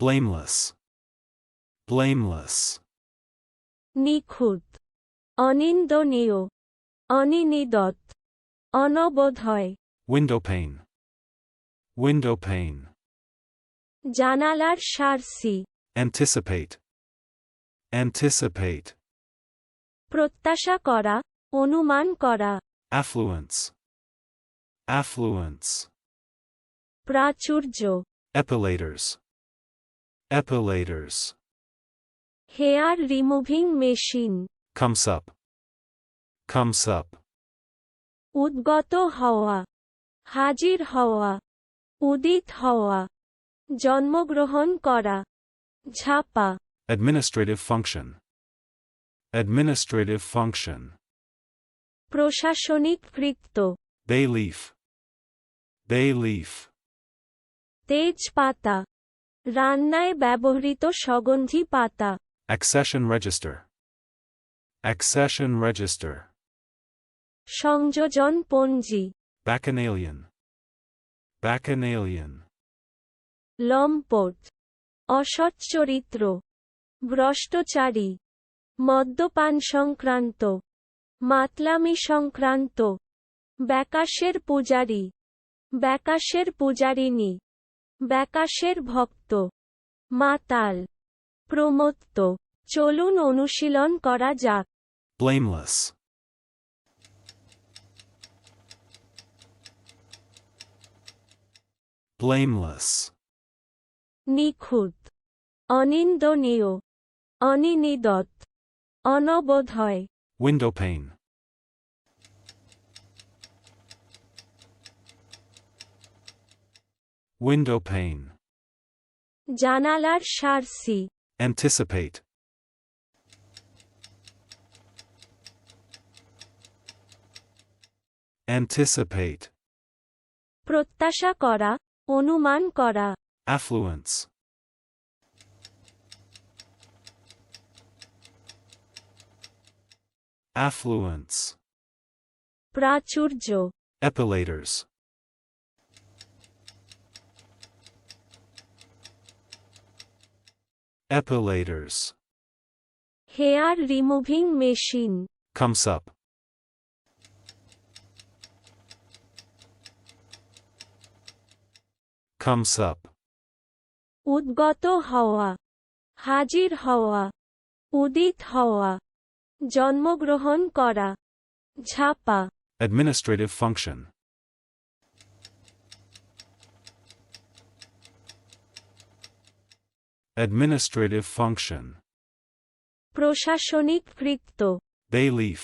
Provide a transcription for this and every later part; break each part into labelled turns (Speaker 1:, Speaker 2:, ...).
Speaker 1: blameless, blameless,
Speaker 2: নিখুঁত অনিন্দনীয় অনিনিদত অনবোধয়
Speaker 1: window pane, window pane,
Speaker 2: জানালার সারসি
Speaker 1: anticipate, anticipate,
Speaker 2: প্রত্যাশা করা অনুমান করা
Speaker 1: affluence, affluence,
Speaker 2: প্রাচুর্য
Speaker 1: epilators, epilators,
Speaker 2: hair removing machine
Speaker 1: comes up, comes up,
Speaker 2: উদ্গত হওয়া হাজির হওয়া উদিত হওয়া জন্মগ্রহণ করা ঝাপা
Speaker 1: administrative function, administrative function,
Speaker 2: প্রশাসনিক কৃত্য
Speaker 1: bay leaf, bay leaf,
Speaker 2: তেজপাতা রান্নায় ব্যবহৃত সগন্ধি পাতা।
Speaker 1: Accession register, accession register,
Speaker 2: সংযোজন পঞ্জি।
Speaker 1: Bacchanalian, bacchanalian,
Speaker 2: লম্পট। অসচ্চরিত্র ভ্রষ্টচারী। মদ্যপান সংক্রান্ত। মাতলামি সংক্রান্ত। ব্যাকাশের পূজারী। ব্যাকাশের পূজারিনী ব্যাকাশের ভক্ত। মাতাল। প্রমত্ত। চলুন অনুশীলন করা যাক।
Speaker 1: Blameless, blameless,
Speaker 2: নিখুঁত। অনিন্দনীয়। অনিনিদত। অনবোধয়
Speaker 1: window pane, window pane,
Speaker 2: জানালার সারসি
Speaker 1: anticipate, anticipate,
Speaker 2: প্রত্যাশা করা অনুমান করা
Speaker 1: affluence, affluence,
Speaker 2: প্রাচুর্য
Speaker 1: epilators, epilators,
Speaker 2: hair removing machine
Speaker 1: comes up, comes up,
Speaker 2: উদ্গত হওয়া হাজির হওয়া উদিত হওয়া জন্মগ্রহণ করা ঝাপা
Speaker 1: administrative function, administrative function,
Speaker 2: প্রশাসনিক কৃত্য
Speaker 1: bay leaf,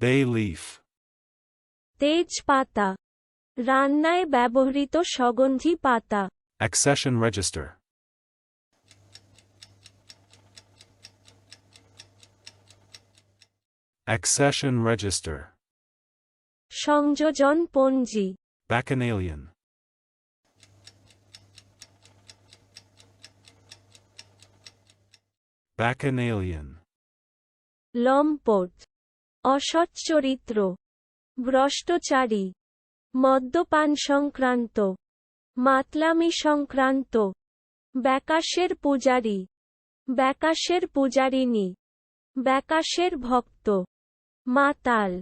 Speaker 1: bay leaf,
Speaker 2: তেজপাতা রান্নায় ব্যবহৃত সগন্ধি পাতা
Speaker 1: accession register, accession register,
Speaker 2: সংযোজন পঞ্জি
Speaker 1: bacchanalian, bacchanalian,
Speaker 2: লম্পট। অসচ্চরিত্র। ভ্রষ্টচারী। মদ্যপান সংক্রান্ত মাতলামি সংক্রান্ত ব্যাকাশের পূজারী। ব্যাকাশের পূজারিনী ব্যাকাশের ভক্ত। মাতাল।